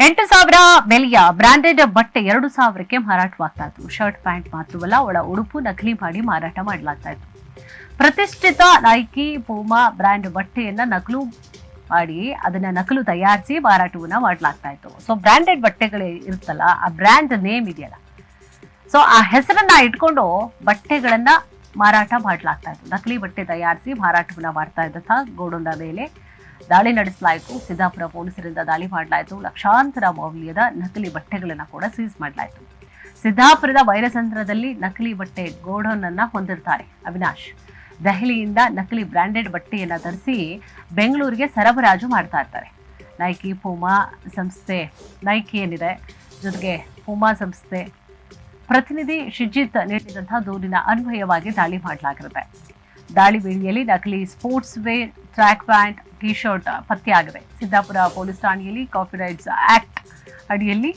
ಎಂಟು ಸಾವಿರ ಬೆಲೆಯ ಬ್ರಾಂಡೆಡ್ ಬಟ್ಟೆ ಎರಡು ಸಾವಿರಕ್ಕೆ ಮಾರಾಟವಾಗ್ತಾ ಇತ್ತು ಶರ್ಟ್, ಪ್ಯಾಂಟ್ ಮಾತ್ರವಲ್ಲ ಒಳ ಉಡುಪು ನಕಲಿ ಮಾಡಿ ಮಾರಾಟ ಮಾಡಲಾಗ್ತಾ ಇತ್ತು ಪ್ರತಿಷ್ಠಿತ ನೈಕಿ ಪೂಮಾ ಬ್ರ್ಯಾಂಡ್ ಬಟ್ಟೆಯನ್ನ ನಕಲು ಮಾಡಿ ಅದನ್ನ ನಕಲು ತಯಾರಿಸಿ ಮಾರಾಟವನ್ನ ಮಾಡಲಾಗ್ತಾ ಇತ್ತು ಸೊ ಬ್ರಾಂಡೆಡ್ ಬಟ್ಟೆಗಳು ಇರುತ್ತಲ್ಲ, ಆ ಬ್ರ್ಯಾಂಡ್ ನೇಮ್ ಇದೆಯಲ್ಲ. ಸೊ ಆ ಹೆಸರನ್ನ ಇಟ್ಕೊಂಡು ಬಟ್ಟೆಗಳನ್ನ ಮಾರಾಟ ಮಾಡಲಾಗ್ತಾ ಇತ್ತು ನಕಲಿ ಬಟ್ಟೆ ತಯಾರಿಸಿ ಮಾರಾಟವನ್ನ ಮಾಡ್ತಾ ಇದ್ದಂತಹ ಗೋಡೊಂದ ಮೇಲೆ ದಾಳಿ ನಡೆಸಲಾಯಿತು. ಸಿದ್ದಾಪುರ ಪೊಲೀಸರಿಂದ ದಾಳಿ ಮಾಡಲಾಯಿತು. ಲಕ್ಷಾಂತರ ಮೌಲ್ಯದ ನಕಲಿ ಬಟ್ಟೆಗಳನ್ನು ಕೂಡ ಸೀಸ್ ಮಾಡಲಾಯಿತು. ಸಿದ್ದಾಪುರದ ವೈರಸಂತ್ರದಲ್ಲಿ ನಕಲಿ ಬಟ್ಟೆ ಗೋಡೌನ್ ಅನ್ನ ಹೊಂದಿರ್ತಾರೆ ಅವಿನಾಶ್. ದೆಹಲಿಯಿಂದ ನಕಲಿ ಬ್ರಾಂಡೆಡ್ ಬಟ್ಟೆಯನ್ನು ತರಿಸಿ ಬೆಂಗಳೂರಿಗೆ ಸರಬರಾಜು ಮಾಡ್ತಾ ಇರ್ತಾರೆ. ನೈಕಿ ಪೂಮಾ ಸಂಸ್ಥೆ, ನೈಕಿ ಏನಿದೆ? ಜೊತೆಗೆ ಪೂಮಾ ಸಂಸ್ಥೆ. ಪ್ರತಿನಿಧಿ ಶಿಜಿತ್ ನೀಡಿದಂತಹ ದೂರಿನ ಅನ್ವಯವಾಗಿ ದಾಳಿ ಮಾಡಲಾಗಿರುತ್ತೆ. ದಾಳಿ ವೇಳೆಯಲ್ಲಿ ನಕಲಿ sports wear track pant T shirt ಪತ್ತೆಯಾಗಿದೆ ಸಿದ್ದಾಪುರ ಪೊಲೀಸ್ ಠಾಣೆಯಲ್ಲಿ ಕಾಪಿರೈಟ್ಸ್ ಆಕ್ಟ್ ಅಡಿಯಲ್ಲಿ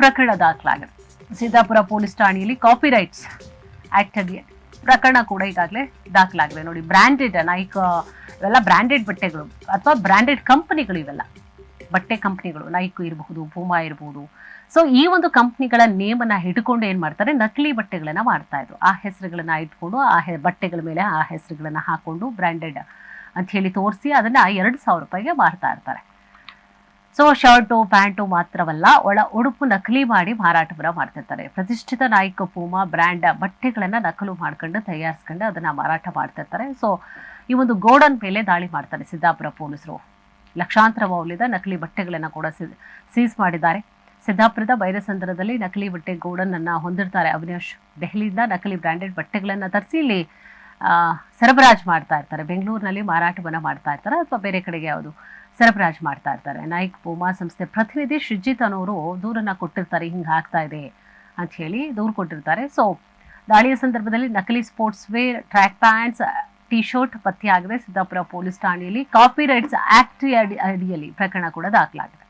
ಪ್ರಕರಣ ದಾಖಲಾಗಿದೆ. ಸಿದ್ದಾಪುರ ಪೊಲೀಸ್ ಠಾಣೆಯಲ್ಲಿ ಕಾಪಿರೈಟ್ಸ್ ಆಕ್ಟ್ ಅಡಿಯಲ್ಲಿ ಪ್ರಕರಣ ಕೂಡ ಈಗಾಗಲೇ ದಾಖಲಾಗಿದೆ ನೋಡಿ ಬ್ರ್ಯಾಂಡೆಡ್ ನೈಕ್, ಇವೆಲ್ಲ ಬ್ರ್ಯಾಂಡೆಡ್ ಬಟ್ಟೆಗಳು ಅಥವಾ ಬ್ರ್ಯಾಂಡೆಡ್ ಕಂಪನಿಗಳು ಇವೆಲ್ಲ. ಬಟ್ಟೆ ಕಂಪ್ನಿಗಳು ನೈಕ್ ಇರಬಹುದು ಪೂಮಾ ಇರಬಹುದು ಸೊ ಈ ಒಂದು ಕಂಪ್ನಿಗಳ ನೇಮನ್ನು ಹಿಡ್ಕೊಂಡು ಏನು ಮಾಡ್ತಾರೆ? ನಕಲಿ ಬಟ್ಟೆಗಳನ್ನ ಮಾಡ್ತಾ ಇದ್ರು. ಆ ಹೆಸರುಗಳನ್ನ ಇಟ್ಕೊಂಡು, ಆ ಹೆ- ಬಟ್ಟೆಗಳ ಮೇಲೆ ಆ ಹೆಸರುಗಳನ್ನ ಹಾಕೊಂಡು ಬ್ರ್ಯಾಂಡೆಡ್ ಅಂತ ಹೇಳಿ ತೋರಿಸಿ ಅದನ್ನ ಎರಡು ಸಾವಿರ ರೂಪಾಯಿಗೆ ಮಾರ್ತಾ ಇರ್ತಾರೆ. ಸೊ ಶರ್ಟು, ಪ್ಯಾಂಟು ಮಾತ್ರವಲ್ಲ, ಒಳ ಉಡುಪು ನಕಲಿ ಮಾಡಿ ಮಾರಾಟವನ್ನ ಮಾಡ್ತಿರ್ತಾರೆ. ಪ್ರತಿಷ್ಠಿತ ನಾಯಕ ಪೂಮಾ ಬ್ರ್ಯಾಂಡ್ ಬಟ್ಟೆಗಳನ್ನ ನಕಲು ಮಾಡ್ಕೊಂಡು ತಯಾರಿಸ್ಕೊಂಡು ಅದನ್ನ ಮಾರಾಟ ಮಾಡ್ತಿರ್ತಾರೆ. ಸೊ ಈ ಒಂದು ಗೋಡನ್ ಮೇಲೆ ದಾಳಿ ಮಾಡ್ತಾರೆ ಸಿದ್ದಾಪುರ ಪೊಲೀಸರು. ಲಕ್ಷಾಂತರ ಮೌಲ್ಯದ ನಕಲಿ ಬಟ್ಟೆಗಳನ್ನು ಕೂಡ ಸೀಸ್ ಮಾಡಿದ್ದಾರೆ. ಸಿದ್ದಾಪುರದ ಬೈರಸಂದ್ರದಲ್ಲಿ ನಕಲಿ ಬಟ್ಟೆ ಗೋಡನ್ ಅನ್ನ ಹೊಂದಿರ್ತಾರೆ ಅವಿನಾಶ್. ದೆಹಲಿಯಿಂದ ನಕಲಿ ಬ್ರ್ಯಾಂಡೆಡ್ ಬಟ್ಟೆಗಳನ್ನು ತರಿಸಿ ಇಲ್ಲಿ ಸರಬರಾಜು ಮಾಡ್ತಾ ಇರ್ತಾರೆ. ಬೆಂಗಳೂರಿನಲ್ಲಿ ಮಾರಾಟವನ್ನು ಮಾಡ್ತಾ ಇರ್ತಾರೆ ಅಥವಾ ಬೇರೆ ಕಡೆಗೆ ಯಾವುದು ಸರಬರಾಜು ಮಾಡ್ತಾ ಇರ್ತಾರೆ. ನಾಯಕ್ ಪೂಮಾ ಸಂಸ್ಥೆ ಪ್ರತಿನಿಧಿ ಶ್ರಿಜಿತ್ ಅನ್ನೋರು ದೂರನ್ನ ಕೊಟ್ಟಿರ್ತಾರೆ, ಹಿಂಗೆ ಆಗ್ತಾ ಇದೆ ಅಂತ ಹೇಳಿ ದೂರು ಕೊಟ್ಟಿರ್ತಾರೆ. ಸೊ ದಾಳಿಯ ಸಂದರ್ಭದಲ್ಲಿ ನಕಲಿ sportswear track pants T shirt ಪತ್ತೆಯಾಗಿದೆ ಸಿದ್ದಾಪುರ ಪೊಲೀಸ್ ಠಾಣೆಯಲ್ಲಿ. ಕಾಪಿ ರೈಟ್ಸ್ ಆಕ್ಟ್ ಅಡಿಯಲ್ಲಿ ಪ್ರಕರಣ ಕೂಡ ದಾಖಲಾಗಿದೆ.